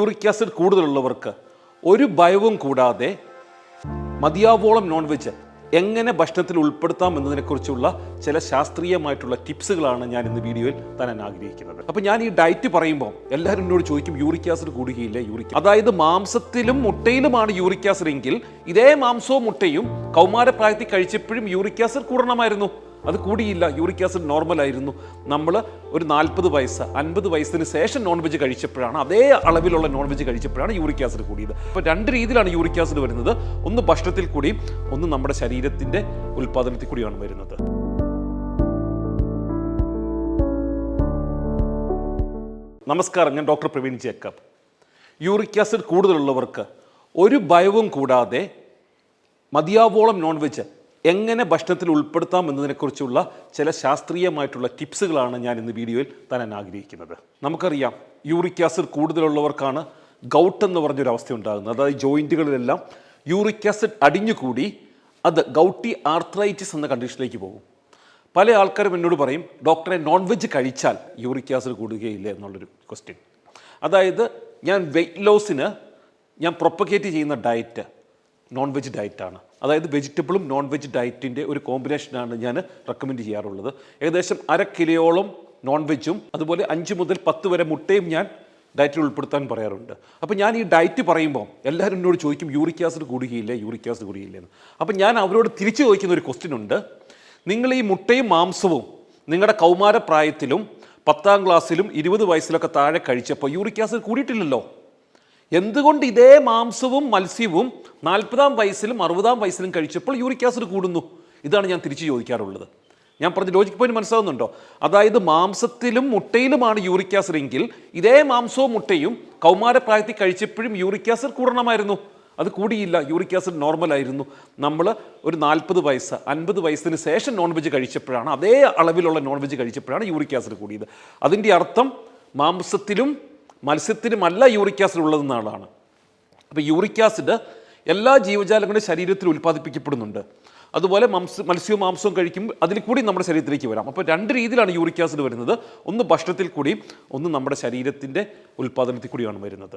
Uric acid കൂടുതലുള്ളവർക്ക് ഒരു ഭയവും കൂടാതെ മതിയാവോളം നോൺ വെജ് എങ്ങനെ ഭക്ഷണത്തിൽ ഉൾപ്പെടുത്താം എന്നതിനെക്കുറിച്ചുള്ള ചില ശാസ്ത്രീയമായിട്ടുള്ള ടിപ്സുകളാണ് ഞാൻ ഇന്ന് വീഡിയോയിൽ തരാൻ ആഗ്രഹിക്കുന്നത്. അപ്പോൾ ഞാൻ ഈ ഡയറ്റ് പറയുമ്പോൾ എല്ലാവരും എന്നോട് ചോദിക്കും യൂറിക് ആസിഡ് കൂടുകയില്ല? യൂറിക് അതായത് മാംസത്തിലും മുട്ടയിലുമാണ് യൂറിക് ആസിഡ് എങ്കിൽ ഇതേ മാംസവും മുട്ടയും കൗമാരപ്രായത്തിൽ കഴിച്ചപ്പോഴും യൂറിക് ആസിഡ് കൂടണമായിരുന്നു. അത് കൂടിയില്ല യൂറിക് ആസിഡ് നോർമൽ ആയിരുന്നു. നമ്മൾ ഒരു നാൽപ്പത് വയസ്സ് അൻപത് വയസ്സിന് ശേഷം നോൺ വെജ് കഴിച്ചപ്പോഴാണ് അതേ അളവിലുള്ള നോൺ വെജ് കഴിച്ചപ്പോഴാണ് യൂറിക് ആസിഡ് കൂടിയത്. അപ്പോൾ രണ്ട് രീതിയിലാണ് യൂറിക് ആസിഡ് വരുന്നത്. ഒന്ന് ഭക്ഷണത്തിൽ കൂടിയും ഒന്ന് നമ്മുടെ ശരീരത്തിന്റെ ഉൽപ്പാദനത്തിൽ കൂടിയാണ് വരുന്നത്. നമസ്കാരം ഞാൻ doctor Praveen Jacob. Uric acid കൂടുതലുള്ളവർക്ക് ഒരു ഭയവും കൂടാതെ മതിയാവോളം നോൺ വെജ് എങ്ങനെ ഭക്ഷണത്തിൽ ഉൾപ്പെടുത്താം എന്നതിനെക്കുറിച്ചുള്ള ചില ശാസ്ത്രീയമായിട്ടുള്ള ടിപ്സുകളാണ് ഞാൻ ഇന്ന് വീഡിയോയിൽ തരാൻ ആഗ്രഹിക്കുന്നത്. നമുക്കറിയാം യൂറിക് ആസിഡ് കൂടുതലുള്ളവർക്കാണ് ഗൗട്ട് എന്ന് പറഞ്ഞൊരു അവസ്ഥ ഉണ്ടാകുന്നത്. അതായത് ജോയിന്റുകളിലെല്ലാം യൂറിക് ആസിഡ് അടിഞ്ഞുകൂടി അത് ഗൗട്ടി ആർത്രൈറ്റിസ് എന്ന കണ്ടീഷനിലേക്ക് പോകും. പല ആൾക്കാരും എന്നോട് പറയും ഡോക്ടറെ നോൺ വെജ് കഴിച്ചാൽ യൂറിക് ആസിഡ് കൂടുകയില്ല? എന്നുള്ളൊരു ക്വസ്റ്റ്യൻ അതായത് ഞാൻ വെയിറ്റ് ലോസിന് ഞാൻ പ്രൊപ്പഗേറ്റ് ചെയ്യുന്ന ഡയറ്റ് നോൺ വെജ് ഡയറ്റാണ് അതായത് വെജിറ്റബിളും നോൺ വെജ് ഡയറ്റിന്റെ ഒരു കോമ്പിനേഷനാണ് ഞാൻ റെക്കമെൻഡ് ചെയ്യാറുള്ളത്. ഏകദേശം അര കിലോയോളം നോൺ വെജും അതുപോലെ അഞ്ച് മുതൽ പത്ത് വരെ മുട്ടയും ഞാൻ ഡയറ്റിൽ ഉൾപ്പെടുത്താൻ പറയാറുണ്ട്. അപ്പോൾ ഞാൻ ഈ ഡയറ്റ് പറയുമ്പോൾ എല്ലാവരും എന്നോട് ചോദിക്കും യൂറിക് ആസിഡ് കൂടുകയില്ലേ? യൂറിക് ആസിഡ് കൂടുകയില്ലേ എന്ന് അപ്പോൾ ഞാൻ അവരോട് തിരിച്ചു ചോദിക്കുന്ന ഒരു ക്വസ്റ്റ്യൻ ഉണ്ട്. നിങ്ങൾ ഈ മുട്ടയും മാംസവും നിങ്ങളുടെ കൗമാരപ്രായത്തിലും പത്താം ക്ലാസ്സിലും ഇരുപത് വയസ്സിലൊക്കെ താഴെ കഴിച്ചപ്പോൾ യൂറിക് ആസിഡ് കൂടിയിട്ടില്ലല്ലോ? എന്തുകൊണ്ട് ഇതേ മാംസവും മത്സ്യവും നാൽപ്പതാം വയസ്സിലും അറുപതാം വയസ്സിലും കഴിച്ചപ്പോൾ യൂറിക് ആസിഡ് കൂടുന്നു? ഇതാണ് ഞാൻ തിരിച്ചു ചോദിക്കാറുള്ളത്. ഞാൻ പറഞ്ഞ ലോജിക് പോയിന്റ് മനസ്സിലാവുന്നുണ്ടോ? അതായത് മാംസത്തിലും മുട്ടയിലുമാണ് യൂറിക് ആസിഡ് എങ്കിൽ ഇതേ മാംസവും മുട്ടയും കൗമാരപ്രായത്തിൽ കഴിച്ചപ്പോഴും യൂറിക് ആസിഡ് കൂടണമായിരുന്നു. അത് കൂടിയില്ല. യൂറിക് ആസിഡ് നോർമൽ ആയിരുന്നു. നമ്മൾ ഒരു നാൽപ്പത് വയസ്സ് അൻപത് വയസ്സിന് ശേഷം നോൺ വെജ് കഴിച്ചപ്പോഴാണ് അതേ അളവിലുള്ള നോൺ വെജ് കഴിച്ചപ്പോഴാണ് യൂറിക് ആസിഡ് കൂടിയത്. അതിന്റെ അർത്ഥം മാംസത്തിലും മത്സ്യത്തിലുമല്ല യൂറിക് ആസിഡ് ഉള്ളതെന്ന ആളാണ്. അപ്പോൾ യൂറിക് ആസിഡ് എല്ലാ ജീവജാലങ്ങളുടെ ശരീരത്തിൽ ഉൽപ്പാദിപ്പിക്കപ്പെടുന്നുണ്ട്. അതുപോലെ മംസ മത്സ്യവും മാംസവും കഴിക്കുമ്പോൾ അതിൽ കൂടി നമ്മുടെ ശരീരത്തിലേക്ക് വരാം. അപ്പോൾ രണ്ട് രീതിയിലാണ് യൂറിക് ആസിഡ് വരുന്നത്. ഒന്ന് ഭക്ഷണത്തിൽ കൂടിയും ഒന്ന് നമ്മുടെ ശരീരത്തിന്റെ ഉൽപ്പാദനത്തിൽ കൂടിയാണ് വരുന്നത്.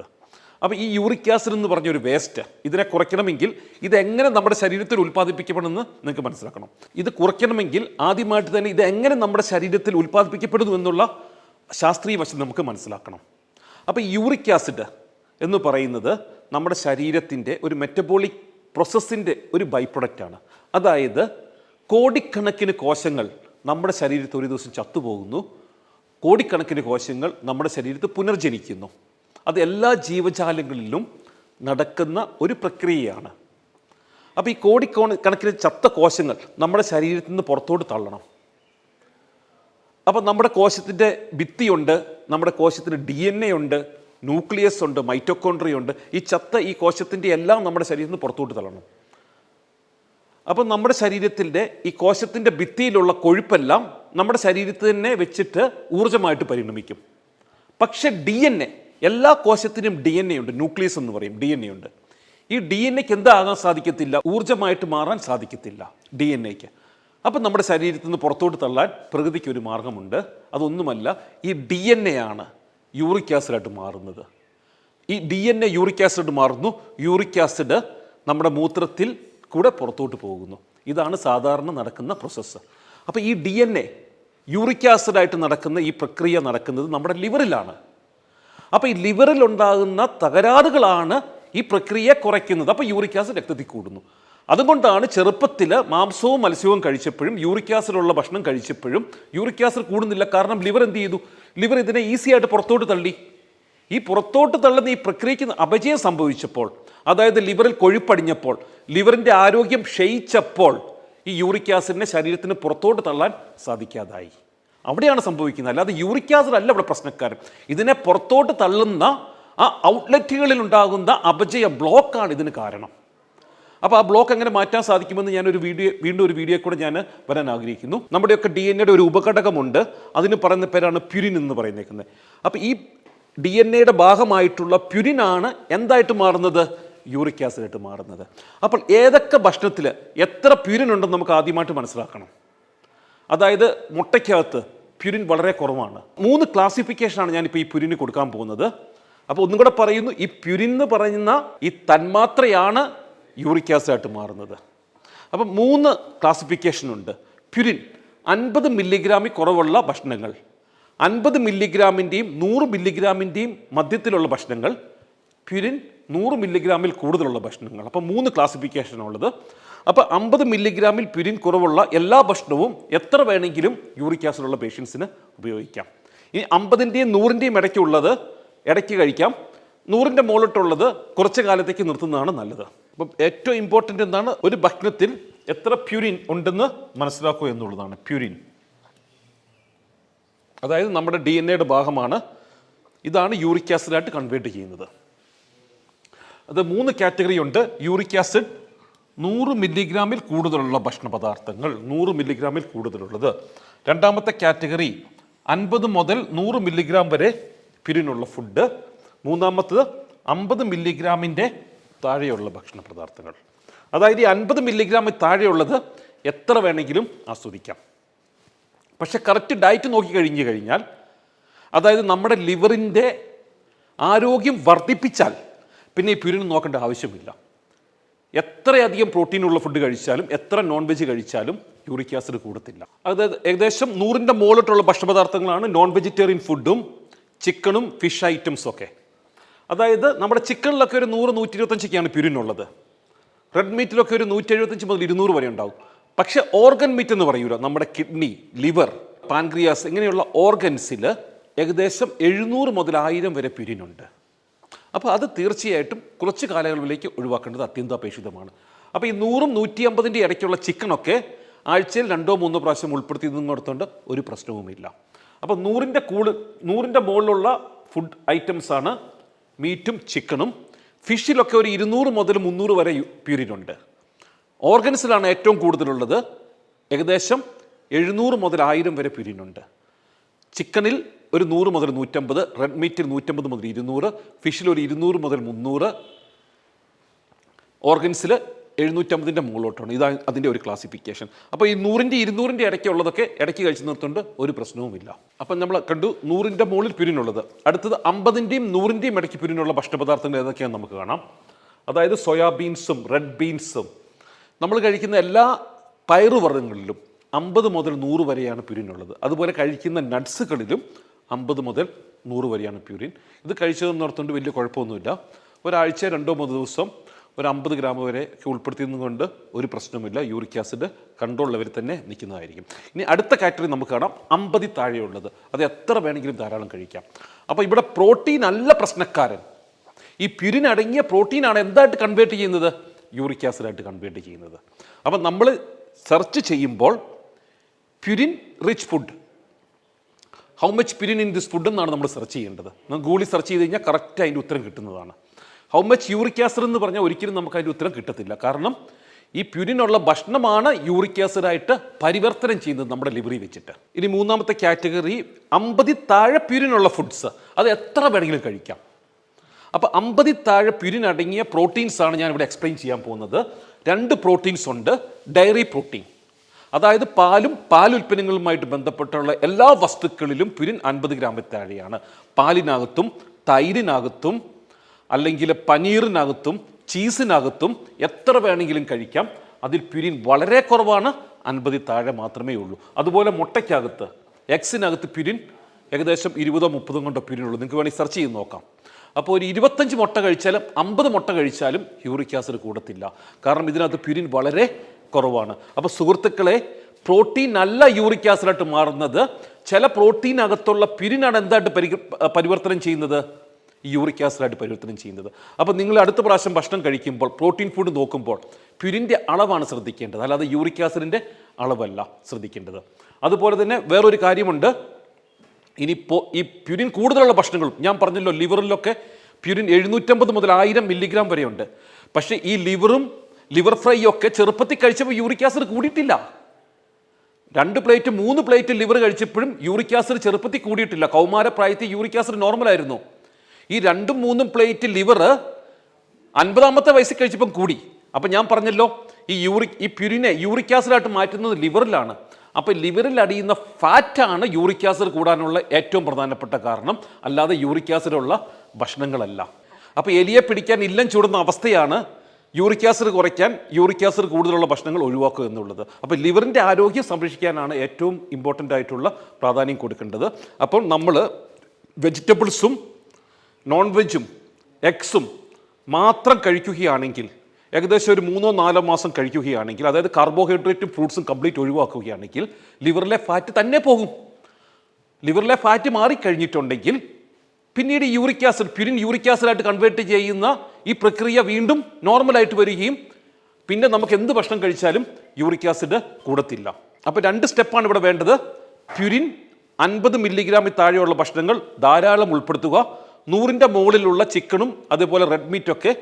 അപ്പോൾ ഈ യൂറിക് ആസിഡ് എന്ന് പറഞ്ഞൊരു വേസ്റ്റ് ഇതിനെ കുറയ്ക്കണമെങ്കിൽ ഇതെങ്ങനെ നമ്മുടെ ശരീരത്തിൽ ഉൽപ്പാദിപ്പിക്കപ്പെടുമെന്ന് നിങ്ങൾക്ക് മനസ്സിലാക്കണം. ഇത് കുറയ്ക്കണമെങ്കിൽ ആദ്യമായിട്ട് തന്നെ ഇത് എങ്ങനെ നമ്മുടെ ശരീരത്തിൽ ഉൽപ്പാദിപ്പിക്കപ്പെടുന്നു എന്നുള്ള ശാസ്ത്രീയ വശം നമുക്ക് മനസ്സിലാക്കണം. അപ്പോൾ യൂറിക് ആസിഡ് എന്ന് പറയുന്നത് നമ്മുടെ ശരീരത്തിന്റെ ഒരു മെറ്റബോളിക് പ്രോസസ്സിന്റെ ഒരു ബൈ പ്രൊഡക്റ്റാണ് അതായത് കോടിക്കണക്കിന് കോശങ്ങൾ നമ്മുടെ ശരീരത്തിൽ ഒരു ദിവസം ചത്തുപോകുന്നു. കോടിക്കണക്കിന് കോശങ്ങൾ നമ്മുടെ ശരീരത്തിൽ പുനർജനിക്കുന്നു. അത് എല്ലാ ജീവജാലങ്ങളിലും നടക്കുന്ന ഒരു പ്രക്രിയയാണ്. അപ്പോൾ ഈ കോടിക്കോണ കണക്കിന് ചത്ത കോശങ്ങൾ നമ്മുടെ ശരീരത്തിൽ നിന്ന് പുറത്തോട്ട് തള്ളണം. അപ്പോൾ നമ്മുടെ കോശത്തിന്റെ ഭിത്തിയുണ്ട് നമ്മുടെ കോശത്തിന് ഡി എൻ എ ഉണ്ട് ന്യൂക്ലിയസ് ഉണ്ട് മൈറ്റോകോൺട്രിയ ഉണ്ട്. ഈ ചത്ത ഈ കോശത്തിന്റെ എല്ലാം നമ്മുടെ ശരീരത്തിന് പുറത്തോട്ട് തള്ളണം. അപ്പം നമ്മുടെ ശരീരത്തിന്റെ ഈ കോശത്തിന്റെ ഭിത്തിയിലുള്ള കൊഴുപ്പെല്ലാം നമ്മുടെ ശരീരത്തിൽ തന്നെ വെച്ചിട്ട് ഊർജമായിട്ട് പരിണമിക്കും. പക്ഷെ ഡി എൻ എ എല്ലാ കോശത്തിനും ഡി എൻ എ ഉണ്ട് ന്യൂക്ലിയസ് എന്ന് പറയും ഡി എൻ എ ഉണ്ട്. ഈ ഡി എൻ എക്ക് എന്താകാൻ സാധിക്കത്തില്ല? ഊർജമായിട്ട് മാറാൻ സാധിക്കത്തില്ല ഡി എൻ എക്ക് അപ്പം നമ്മുടെ ശരീരത്തിൽ നിന്ന് പുറത്തോട്ട് തള്ളാൻ പ്രകൃതിക്ക് ഒരു മാർഗമുണ്ട്. അതൊന്നുമല്ല ഈ ഡി എൻ എ ആണ് യൂറിക് ആസിഡായിട്ട് മാറുന്നത്. ഈ D N A uric acid മാറുന്നു. യൂറിക് ആസിഡ് നമ്മുടെ മൂത്രത്തിൽ കൂടെ പുറത്തോട്ട് പോകുന്നു. ഇതാണ് സാധാരണ നടക്കുന്ന പ്രോസസ്സ്. അപ്പോൾ ഈ ഡി എൻ എ യൂറിക് ആസിഡായിട്ട് നടക്കുന്ന ഈ പ്രക്രിയ നടക്കുന്നത് നമ്മുടെ ലിവറിലാണ്. അപ്പോൾ ഈ ലിവറിലുണ്ടാകുന്ന തകരാറുകളാണ് ഈ പ്രക്രിയയെ കുറയ്ക്കുന്നത്. അപ്പോൾ യൂറിക് ആസിഡ് രക്തത്തിൽ കൂടുന്നു. അതുകൊണ്ടാണ് ചെറുപ്പത്തിൽ മാംസവും മത്സ്യവും കഴിച്ചപ്പോഴും യൂറിക് ആസിഡുള്ള ഭക്ഷണം കഴിച്ചപ്പോഴും യൂറിക് ആസിഡ് കൂടുന്നില്ല. കാരണം ലിവർ എന്ത് ചെയ്തു? ലിവർ ഇതിനെ ഈസി ആയിട്ട് പുറത്തോട്ട് തള്ളി. ഈ പുറത്തോട്ട് തള്ളുന്ന ഈ പ്രക്രിയയ്ക്ക് അപജയം സംഭവിച്ചപ്പോൾ അതായത് ലിവറിൽ കൊഴുപ്പടിഞ്ഞപ്പോൾ ലിവറിന്റെ ആരോഗ്യം ക്ഷയിച്ചപ്പോൾ ഈ യൂറിക് ആസിഡിനെ ശരീരത്തിന് പുറത്തോട്ട് തള്ളാൻ സാധിക്കാതായി. അവിടെയാണ് സംഭവിക്കുന്നത്. അല്ലാതെ യൂറിക് ആസിഡ് അല്ല ഇവിടെ പ്രശ്നക്കാരൻ. ഇതിനെ പുറത്തോട്ട് തള്ളുന്ന ആ ഔട്ട്ലെറ്റുകളിൽ ഉണ്ടാകുന്ന അപജയ ബ്ലോക്കാണ് ഇതിന് കാരണം. അപ്പോൾ ആ ബ്ലോക്ക് എങ്ങനെ മാറ്റാൻ സാധിക്കുമെന്ന് ഒരു വീഡിയോ വീണ്ടും ഒരു വീഡിയോ കൂടെ ഞാൻ വരാൻ ആഗ്രഹിക്കുന്നു. നമ്മുടെയൊക്കെ ഡി എൻ എയുടെ ഒരു ഉപഘടകമുണ്ട്. അതിന് പറയുന്ന പേരാണ് പ്യുരിൻ എന്ന് പറയുന്നേക്കുന്നത്. അപ്പോൾ ഈ ഡി എൻ എയുടെ ഭാഗമായിട്ടുള്ള പ്യുരിനാണ് എന്തായിട്ട് മാറുന്നത്? യൂറിക് ആസിഡായിട്ട് മാറുന്നത്. അപ്പോൾ ഏതൊക്കെ ഭക്ഷണത്തിൽ എത്ര പ്യുരിൻ ഉണ്ടെന്ന് നമുക്ക് ആദ്യമായിട്ട് മനസ്സിലാക്കണം. അതായത് മുട്ടയ്ക്കകത്ത് പ്യുരിൻ വളരെ കുറവാണ്. മൂന്ന് ക്ലാസിഫിക്കേഷനാണ് ഞാനിപ്പോൾ ഈ പ്യുരിന് കൊടുക്കാൻ പോകുന്നത്. അപ്പോൾ ഒന്നും കൂടെ പറയുന്നു ഈ പ്യുരിൻ എന്ന് പറയുന്ന ഈ തന്മാത്രയാണ് യൂറിക് ആസിഡായിട്ട് മാറുന്നത്. അപ്പം മൂന്ന് ക്ലാസിഫിക്കേഷൻ ഉണ്ട്. പ്യുരിൻ അൻപത് മില്ലിഗ്രാമിൽ കുറവുള്ള ഭക്ഷണങ്ങൾ. അൻപത് മില്ലിഗ്രാമിന്റെയും നൂറ് മില്ലിഗ്രാമിന്റെയും മധ്യത്തിലുള്ള ഭക്ഷണങ്ങൾ. പ്യുരിൻ നൂറ് മില്ലിഗ്രാമിൽ കൂടുതലുള്ള ഭക്ഷണങ്ങൾ. അപ്പോൾ മൂന്ന് ക്ലാസിഫിക്കേഷൻ ഉള്ളത്. അപ്പോൾ അമ്പത് മില്ലിഗ്രാമിൽ പ്യുരിൻ കുറവുള്ള എല്ലാ ഭക്ഷണവും എത്ര വേണമെങ്കിലും യൂറിക് ആസിഡുള്ള പേഷ്യൻസിന് ഉപയോഗിക്കാം. ഇനി അമ്പതിന്റെയും നൂറിന്റെയും ഇടയ്ക്കുള്ളത് ഇടയ്ക്ക് കഴിക്കാം. നൂറിന്റെ മുകളിട്ടുള്ളത് കുറച്ച് കാലത്തേക്ക് നിർത്തുന്നതാണ് നല്ലത്. അപ്പം ഏറ്റവും ഇമ്പോർട്ടന്റ് എന്താണ്? ഒരു ഭക്ഷണത്തിൽ എത്ര പ്യൂരിൻ ഉണ്ടെന്ന് മനസ്സിലാക്കുക എന്നുള്ളതാണ്. പ്യൂരിൻ അതായത് നമ്മുടെ ഡി എൻ എയുടെ ഭാഗമാണ്. ഇതാണ് യൂറിക് ആസിഡായിട്ട് കൺവേർട്ട് ചെയ്യുന്നത്. അത് മൂന്ന് കാറ്റഗറി ഉണ്ട്. യൂറിക് ആസിഡ് നൂറ് മില്ലിഗ്രാമിൽ കൂടുതലുള്ള ഭക്ഷണ പദാർത്ഥങ്ങൾ നൂറ് മില്ലിഗ്രാമിൽ കൂടുതലുള്ളത്. രണ്ടാമത്തെ കാറ്റഗറി അൻപത് മുതൽ നൂറ് മില്ലിഗ്രാം വരെ പിരിനുള്ള ഫുഡ് മൂന്നാമത്തത് അമ്പത് മില്ലിഗ്രാമിന്റെ താഴെയുള്ള ഭക്ഷണ പദാർത്ഥങ്ങൾ. അതായത് ഈ അൻപത് മില്ലിഗ്രാമിൽ താഴെയുള്ളത് എത്ര വേണമെങ്കിലും ആസ്വദിക്കാം. പക്ഷെ കറക്റ്റ് ഡയറ്റ് നോക്കി കഴിഞ്ഞു കഴിഞ്ഞാൽ അതായത് നമ്മുടെ ലിവറിന്റെ ആരോഗ്യം വർദ്ധിപ്പിച്ചാൽ പിന്നെ ഈ പ്യൂരിൻ നോക്കേണ്ട ആവശ്യമില്ല. എത്രയധികം പ്രോട്ടീനുള്ള ഫുഡ് കഴിച്ചാലും എത്ര നോൺ വെജ് കഴിച്ചാലും യൂറിക് ആസിഡ് കൂടത്തില്ല. അതായത് ഏകദേശം നൂറിന്റെ മുകളിലോട്ടുള്ള ഭക്ഷണപദാർത്ഥങ്ങളാണ് നോൺ വെജിറ്റേറിയൻ ഫുഡും ചിക്കനും ഫിഷ് ഐറ്റംസും ഒക്കെ. അതായത് നമ്മുടെ ചിക്കനിലൊക്കെ ഒരു നൂറ് നൂറ്റി ഇരുപത്തഞ്ചൊക്കെയാണ് പ്യൂരിൻ ഉള്ളത് റെഡ് മീറ്റിലൊക്കെ ഒരു നൂറ്റി എഴുപത്തഞ്ച് മുതൽ ഇരുന്നൂറ് വരെ ഉണ്ടാവും. പക്ഷേ ഓർഗൻ മീറ്റ് എന്ന് പറയൂല. നമ്മുടെ കിഡ്നി ലിവർ പാൻക്രിയാസ് ഇങ്ങനെയുള്ള ഓർഗൻസിൽ ഏകദേശം എഴുന്നൂറ് മുതൽ ആയിരം വരെ പ്യൂരിനുണ്ട്. അപ്പോൾ അത് തീർച്ചയായിട്ടും കുറച്ച് കാലയളവിലേക്ക് ഒഴിവാക്കേണ്ടത് അത്യന്താപേക്ഷിതമാണ് അപ്പോൾ ഈ നൂറും നൂറ്റി അമ്പതിന്റെ ഇടയ്ക്കുള്ള ചിക്കനൊക്കെ ആഴ്ചയിൽ രണ്ടോ മൂന്നോ പ്രാവശ്യം ഉൾപ്പെടുത്തി നിന്നിടത്തോണ്ട് ഒരു പ്രശ്നവുമില്ല. അപ്പോൾ നൂറിന്റെ കൂട് നൂറിന്റെ മുകളിലുള്ള ഫുഡ് ഐറ്റംസാണ് മീറ്റും ചിക്കനും ഫിഷിലൊക്കെ ഒരു ഇരുന്നൂറ് മുതൽ മുന്നൂറ് വരെ പ്യൂരിനുണ്ട് ഓർഗൻസിലാണ് ഏറ്റവും കൂടുതലുള്ളത്. ഏകദേശം എഴുന്നൂറ് മുതൽ ആയിരം വരെ പ്യൂരിനുണ്ട് ചിക്കനിൽ ഒരു നൂറ് മുതൽ നൂറ്റമ്പത് റെഡ് മീറ്റിൽ നൂറ്റമ്പത് മുതൽ ഇരുന്നൂറ് ഫിഷിൽ ഒരു ഇരുന്നൂറ് മുതൽ മുന്നൂറ്. ഓർഗൻസിൽ എഴുന്നൂറ്റമ്പതിന്റെ മുകളിലോട്ടാണ്. ഇതാണ് അതിന്റെ ഒരു ക്ലാസിഫിക്കേഷൻ അപ്പോൾ ഈ നൂറിന്റെ ഇരുന്നൂറിന്റെ ഇടയ്ക്കുള്ളതൊക്കെ ഇടയ്ക്ക് കഴിച്ചു നിർത്തുന്നുണ്ട്. ഒരു പ്രശ്നവുമില്ല. അപ്പം നമ്മൾ കണ്ടു നൂറിന്റെ മുകളിൽ പിരിനുള്ളത് അടുത്തത് അമ്പതിന്റെയും നൂറിന്റെയും ഇടയ്ക്ക് പിരിനുള്ള ഭക്ഷണപദാർത്ഥങ്ങൾ ഏതൊക്കെയാണെന്ന് നമുക്ക് കാണാം. അതായത് സോയാബീൻസും റെഡ് ബീൻസും. നമ്മൾ കഴിക്കുന്ന എല്ലാ പയറുവർഗങ്ങളിലും അമ്പത് മുതൽ നൂറ് വരെയാണ് പ്യൂരിനുള്ളത് അതുപോലെ കഴിക്കുന്ന നട്ട്സുകളിലും അമ്പത് മുതൽ നൂറ് വരെയാണ് പ്യൂരിൻ. ഇത് കഴിച്ചതെന്ന് ഓർത്തുകൊണ്ട് വലിയ കുഴപ്പമൊന്നുമില്ല. ഒരാഴ്ച രണ്ടോ മൂന്നോ ദിവസം ഒരു അമ്പത് ഗ്രാം വരെ ഉൾപ്പെടുത്തിയതുകൊണ്ട് ഒരു പ്രശ്നവുമില്ല. യൂറിക് ആസിഡ് കൺട്രോൾ ലെവലിൽ തന്നെ നിൽക്കുന്നതായിരിക്കും. ഇനി അടുത്ത കാറ്റഗറി നമുക്ക് കാണാം. അമ്പതി താഴെയുള്ളത്. അത് എത്ര വേണമെങ്കിലും ധാരാളം കഴിക്കാം. അപ്പോൾ ഇവിടെ പ്രോട്ടീൻ അല്ല പ്രശ്നക്കാരൻ. ഈ പ്യുരിൻ അടങ്ങിയ പ്രോട്ടീനാണ് എന്തായിട്ട് കൺവേർട്ട് ചെയ്യുന്നത്? യൂറിക് ആസിഡായിട്ട് കൺവേർട്ട് ചെയ്യുന്നത്. അപ്പം നമ്മൾ സെർച്ച് ചെയ്യുമ്പോൾ purine rich food how much purine in this food എന്നാണ് നമ്മൾ സെർച്ച് ചെയ്യേണ്ടത്. ഗൂഗിളിൽ സെർച്ച് ചെയ്ത് കഴിഞ്ഞാൽ കറക്റ്റ് അതിന്റെ ഉത്തരം കിട്ടുന്നതാണ്. ഹൗ മച്ച് യൂറിക് ആസിഡ് എന്ന് പറഞ്ഞാൽ ഒരിക്കലും നമുക്ക് അതിന്റെ ഉത്തരം കിട്ടത്തില്ല. കാരണം ഈ പ്യുരിനുള്ള ഭക്ഷണമാണ് യൂറിക് ആസിഡായിട്ട് പരിവർത്തനം ചെയ്യുന്നത് നമ്മുടെ ലിബറി വെച്ചിട്ട്. ഇനി മൂന്നാമത്തെ കാറ്റഗറി അമ്പതി താഴെ പ്യുരിനുള്ള ഫുഡ്സ് അത് എത്ര വേണമെങ്കിലും കഴിക്കാം. അപ്പോൾ അമ്പതി താഴെ പ്യുരിൻ അടങ്ങിയ പ്രോട്ടീൻസ് ആണ് ഞാൻ ഇവിടെ എക്സ്പ്ലെയിൻ ചെയ്യാൻ പോകുന്നത്. രണ്ട് പ്രോട്ടീൻസ് ഉണ്ട് ഡയറി പ്രോട്ടീൻ അതായത് പാലും പാലുൽപ്പന്നങ്ങളുമായിട്ട് ബന്ധപ്പെട്ടുള്ള എല്ലാ വസ്തുക്കളിലും പ്യുരിൻ അൻപത് ഗ്രാമിൽ താഴെയാണ്. പാലിനകത്തും തൈരിനകത്തും അല്ലെങ്കിൽ പനീറിനകത്തും ചീസിനകത്തും എത്ര വേണമെങ്കിലും കഴിക്കാം. അതിൽ പ്യുരിൻ വളരെ കുറവാണ് അൻപതിൽ താഴെ മാത്രമേ ഉള്ളൂ. അതുപോലെ മുട്ടയ്ക്കകത്ത് എക്സിനകത്ത് പ്യുരിൻ ഏകദേശം ഇരുപതോ മുപ്പതോ കൊണ്ടോ പ്യുരിൻ ഉള്ളൂ. നിങ്ങൾക്ക് വേണമെങ്കിൽ സെർച്ച് ചെയ്ത് നോക്കാം. അപ്പോൾ ഒരു ഇരുപത്തഞ്ച് മുട്ട കഴിച്ചാലും അമ്പത് മുട്ട കഴിച്ചാലും യൂറിക് ആസിഡ് കൂടത്തില്ല. കാരണം ഇതിനകത്ത് പ്യുരിൻ വളരെ കുറവാണ്. അപ്പോൾ സുഹൃത്തുക്കളെ പ്രോട്ടീൻ അല്ല യൂറിക് ആസിഡായിട്ട് മാറുന്നത് ചില പ്രോട്ടീനകത്തുള്ള പ്യുരിനാണ് എന്തായിട്ട് പരി പരിവർത്തനം ചെയ്യുന്നത്? ഈ യൂറിക് ആസിഡായിട്ട് പരിവർത്തനം ചെയ്യുന്നത്. അപ്പോൾ നിങ്ങൾ അടുത്ത പ്രാവശ്യം ഭക്ഷണം കഴിക്കുമ്പോൾ പ്രോട്ടീൻ ഫുഡ് നോക്കുമ്പോൾ പ്യുരിന്റെ അളവാണ് ശ്രദ്ധിക്കേണ്ടത്. അല്ലാതെ യൂറിക് ആസിഡിന്റെ അളവല്ല ശ്രദ്ധിക്കേണ്ടത്. അതുപോലെ തന്നെ വേറൊരു കാര്യമുണ്ട്. ഇനി ഈ പ്യുരിൻ കൂടുതലുള്ള ഭക്ഷണങ്ങളും ഞാൻ പറഞ്ഞല്ലോ ലിവറിലൊക്കെ പ്യുരിൻ എഴുന്നൂറ്റമ്പത് മുതൽ ആയിരം മില്ലിഗ്രാം വരെയുണ്ട്. പക്ഷേ ഈ ലിവറും ലിവർ ഫ്രൈ ഒക്കെ ചെറുപ്പത്തിൽ കഴിച്ചപ്പോൾ യൂറിക് ആസിഡ് കൂടിയിട്ടില്ല. രണ്ട് പ്ലേറ്റ് മൂന്ന് പ്ലേറ്റ് ലിവർ കഴിച്ചപ്പോഴും യൂറിക് ആസിഡ് ചെറുപ്പത്തിൽ കൂടിയിട്ടില്ല. കൗമാരപ്രായത്തിൽ യൂറിക് ആസിഡ് നോർമൽ ആയിരുന്നു ഈ രണ്ടും മൂന്നും പ്ലേറ്റ് ലിവർ അൻപതാമത്തെ വയസ്സിൽ കഴിച്ചപ്പം കൂടി. അപ്പം ഞാൻ പറഞ്ഞല്ലോ ഈ യൂറിക് ഈ പ്യുരിനെ യൂറിക് ആസിഡായിട്ട് മാറ്റുന്നത് ലിവറിലാണ്. അപ്പോൾ ലിവറിൽ അടിയുന്ന ഫാറ്റാണ് യൂറിക് ആസിഡ് കൂടാനുള്ള ഏറ്റവും പ്രധാനപ്പെട്ട കാരണം. അല്ലാതെ യൂറിക് ആസിഡുള്ള ഭക്ഷണങ്ങളല്ല. അപ്പോൾ എലിയെ പിടിക്കാൻ ഇല്ലം ചൂടുന്ന അവസ്ഥയാണ് യൂറിക് ആസിഡ് കുറയ്ക്കാൻ യൂറിക് ആസിഡ് കൂടുതലുള്ള ഭക്ഷണങ്ങൾ ഒഴിവാക്കുക എന്നുള്ളത്. അപ്പോൾ ലിവറിന്റെ ആരോഗ്യം സംരക്ഷിക്കാനാണ് ഏറ്റവും ഇമ്പോർട്ടന്റ് ആയിട്ടുള്ള പ്രാധാന്യം കൊടുക്കേണ്ടത്. അപ്പോൾ നമ്മൾ വെജിറ്റബിൾസും നോൺ വെജും എക്സും മാത്രം കഴിക്കുകയാണെങ്കിൽ ഏകദേശം ഒരു മൂന്നോ നാലോ മാസം കഴിക്കുകയാണെങ്കിൽ അതായത് കാർബോഹൈഡ്രേറ്റും ഫ്രൂട്ട്സും കംപ്ലീറ്റ് ഒഴിവാക്കുകയാണെങ്കിൽ ലിവറിലെ ഫാറ്റ് തന്നെ പോകും. ലിവറിലെ ഫാറ്റ് മാറിക്കഴിഞ്ഞിട്ടുണ്ടെങ്കിൽ പിന്നീട് യൂറിക് ആസിഡ് പ്യുരിൻ യൂറിക് ആസിഡായിട്ട് കൺവേർട്ട് ചെയ്യുന്ന ഈ പ്രക്രിയ വീണ്ടും നോർമലായിട്ട് വരികയും പിന്നെ നമുക്ക് എന്ത് ഭക്ഷണം കഴിച്ചാലും യൂറിക് ആസിഡ് കൂടത്തില്ല. അപ്പോൾ രണ്ട് സ്റ്റെപ്പാണ് ഇവിടെ വേണ്ടത്. പ്യുരിൻ അൻപത് മില്ലിഗ്രാമിൽ താഴെയുള്ള ഭക്ഷണങ്ങൾ ധാരാളം ഉൾപ്പെടുത്തുക. നൂറിന്റെ മുകളിലുള്ള ചിക്കണും അതുപോലെ റെഡ് മീറ്റൊക്കെ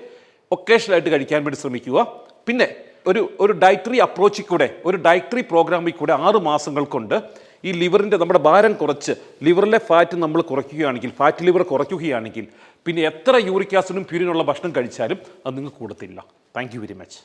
ഒക്കേഷനായിട്ട് കഴിക്കാൻ വേണ്ടി ശ്രമിക്കുക. പിന്നെ ഒരു ഒരു ഡയറ്ററി അപ്രോച്ചിൽ കൂടെ ഒരു ഡയറ്ററി പ്രോഗ്രാമിൽ കൂടെ ആറ് മാസങ്ങൾ കൊണ്ട് ഈ ലിവറിന്റെ നമ്മുടെ ഭാരം കുറച്ച് ലിവറിലെ ഫാറ്റ് നമ്മൾ കുറയ്ക്കുകയാണെങ്കിൽ ഫാറ്റ് ലിവർ കുറയ്ക്കുകയാണെങ്കിൽ പിന്നെ എത്ര യൂറിക് ആസിഡും പ്യൂരിനുള്ള ഭക്ഷണം കഴിച്ചാലും അത് നിങ്ങൾക്ക് കൂടത്തില്ല. Thank very much